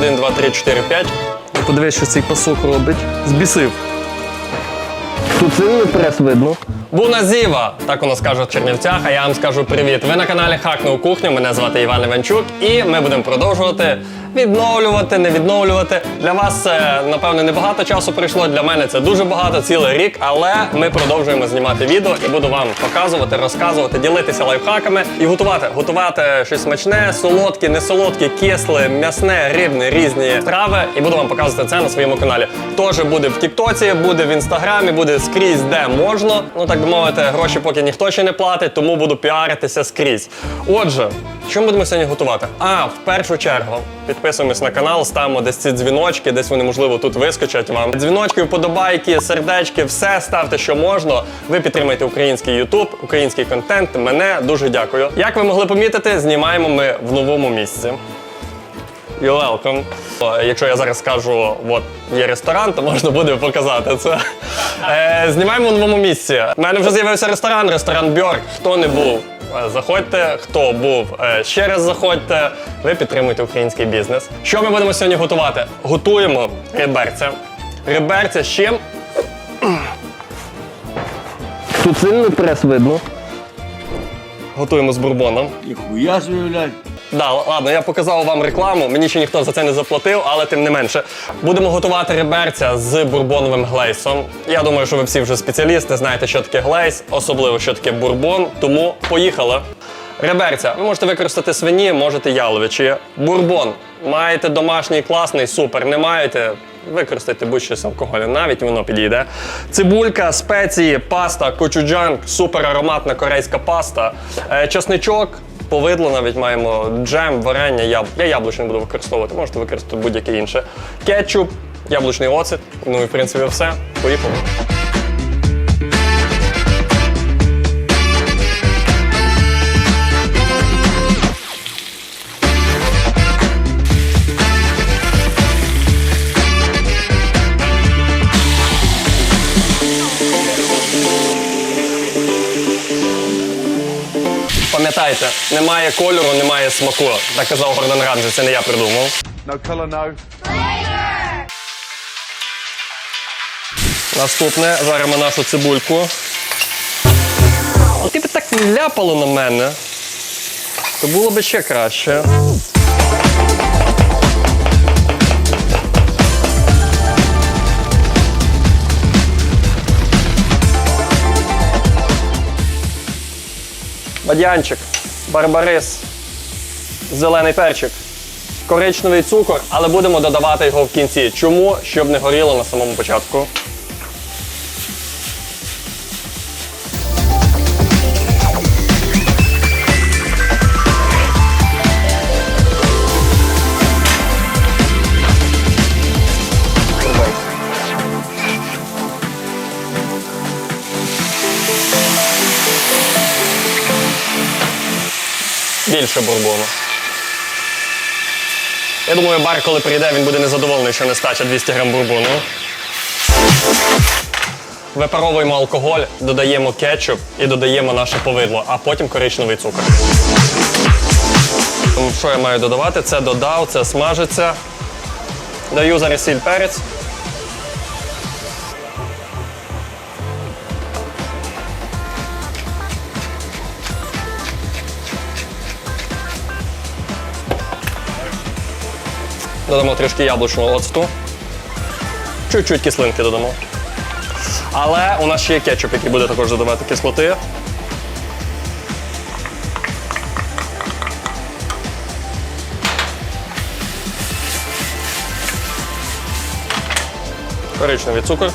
1, 2, 3, 4, 5. Подивись, що цей пасок робить. Збісив. Тут сильний прес видно. Буназіва, так у нас кажуть в Чернівцях, а я вам скажу привіт. Ви на каналі Хакнув кухню. Мене звати Іван Іванчук, і ми будемо продовжувати відновлювати, не відновлювати. Для вас це напевне небагато часу пройшло. Для мене це дуже багато, цілий рік. Але ми продовжуємо знімати відео і буду вам показувати, розказувати, ділитися лайфхаками і готувати. Готувати щось смачне, солодке, не солодке, кисле, м'ясне, рибне, різні страви. І буду вам показувати це на своєму каналі. Теж буде в Тіктоці, буде в інстаграмі, буде скрізь, де можна. Ну так би мовити, гроші поки ніхто ще не платить, тому буду піаритися скрізь. Отже, що ми будемо сьогодні готувати? А, в першу чергу, підписуємось на канал, ставимо десь ці дзвіночки, десь вони, можливо, тут вискочать вам. Дзвіночки, вподобайки, сердечки, все ставте, що можна. Ви підтримайте український YouTube, український контент. Мене дуже дякую. Як ви могли помітити, знімаємо ми в новому місці. You're welcome. Якщо я зараз скажу, от є ресторан, то можна буде показати це. Е, знімаємо в новому місці. У мене вже з'явився ресторан, ресторан Бьорк. Хто не був, е, заходьте. Хто був, е, ще раз заходьте. Ви підтримуєте український бізнес. Що ми будемо сьогодні готувати? Готуємо реберця. Реберця з чим? Тут сильний прес видно. Готуємо з бурбоном. Ніхуя собі, блядь. Да, ладно, я показав вам рекламу. Мені ще ніхто за це не заплатив, але тим не менше. Будемо готувати реберця з бурбоновим глейсом. Я думаю, що ви всі вже спеціалісти, знаєте, що таке глейс, особливо що таке бурбон. Тому поїхали. Реберця, ви можете використати свині, можете яловичі. Бурбон. Маєте домашній класний, супер. Не маєте. Використайте будь-що з алкоголю, навіть воно підійде. Цибулька, спеції, паста, кочуджанк, супер ароматна корейська паста, е, чесничок, повидло навіть маємо джем, варення, яб... Я яблучний буду використовувати, можете використати будь-яке інше. Кетчуп, яблучний оцет. Ну і в принципі все. Поїхали. Пам'ятайте, немає кольору, немає смаку. Так казав Гордон Рамзі, це не я придумав. No color, no. Наступне жаримо нашу цибульку. Ти б так ляпало на мене. То було б ще краще. Бадянчик, барбарис, зелений перчик, коричневий цукор, але будемо додавати його в кінці. Чому? Щоб не горіло на самому початку. Більше бурбону. Я думаю, бар, коли прийде, він буде незадоволений, що нестача 200 грам бурбону. Випаровуємо алкоголь, додаємо кетчуп і додаємо наше повидло, а потім коричневий цукор. Що я маю додавати? Це додав, це смажиться. Даю зараз сіль перець. Додамо трішки яблучного оцту. Чуть-чуть кислинки додамо. Але у нас ще є кетчуп, який буде також додавати кислоти. Коричневий цукор.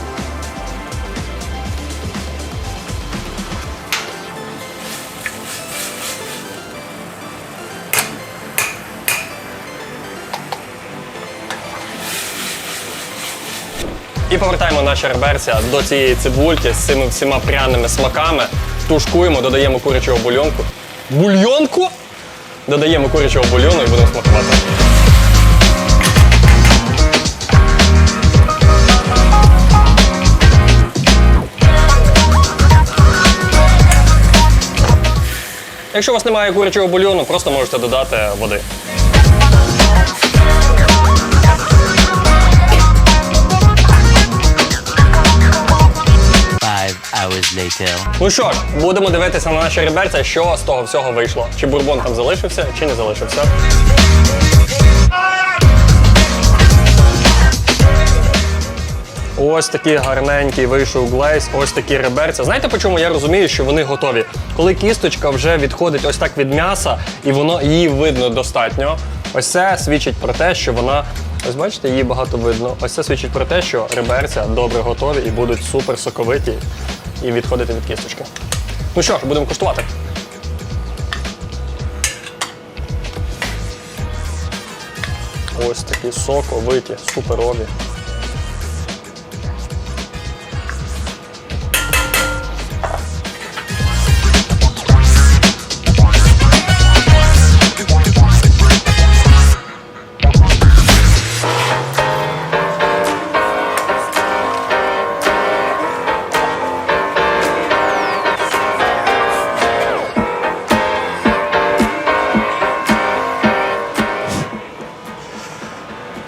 І повертаємо наші реберця до цієї цибульки з цими всіма пряними смаками. Тушкуємо, додаємо курячого бульйонку. Бульйонку? Додаємо курячого бульйону і будемо смакувати. Якщо у вас немає курячого бульйону, просто можете додати води. Ну що ж, будемо дивитися на наші реберця, що з того всього вийшло. Чи бурбон там залишився, чи не залишився. Ось такий гарненький вийшов глейс, ось такі реберця. Знаєте, по чому я розумію, що вони готові? Коли кісточка вже відходить ось так від м'яса, і воно її видно достатньо. Ось це свідчить про те, що вона. Ось бачите, її багато видно. Ось це свідчить про те, що реберця добре готові і будуть супер соковиті і відходити від кісточки. Ну що ж, будемо куштувати. Ось такі соковиті, суперові.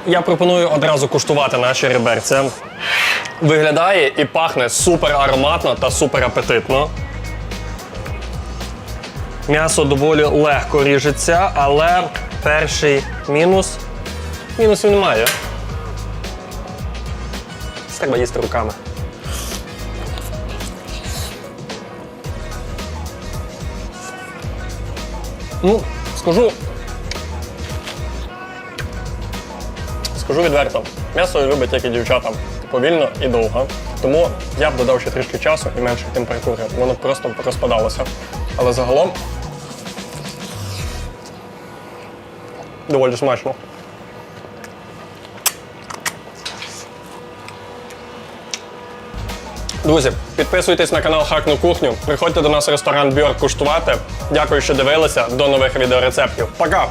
Я пропоную одразу куштувати наші реберця. Виглядає і пахне супер ароматно та супер апетитно. М'ясо доволі легко ріжеться, але перший мінус. Мінусів немає. Треба їсти руками. Ну, скажу, Скажу відверто, м'ясо любить, як і дівчата, повільно і довго. Тому я б додав ще трішки часу і менше температури. Воно просто розпадалося. Але загалом доволі смачно. Друзі, підписуйтесь на канал Хакну Кухню. Приходьте до нас в ресторан Бьор куштувати. Дякую, що дивилися. До нових відеорецептів. Пока!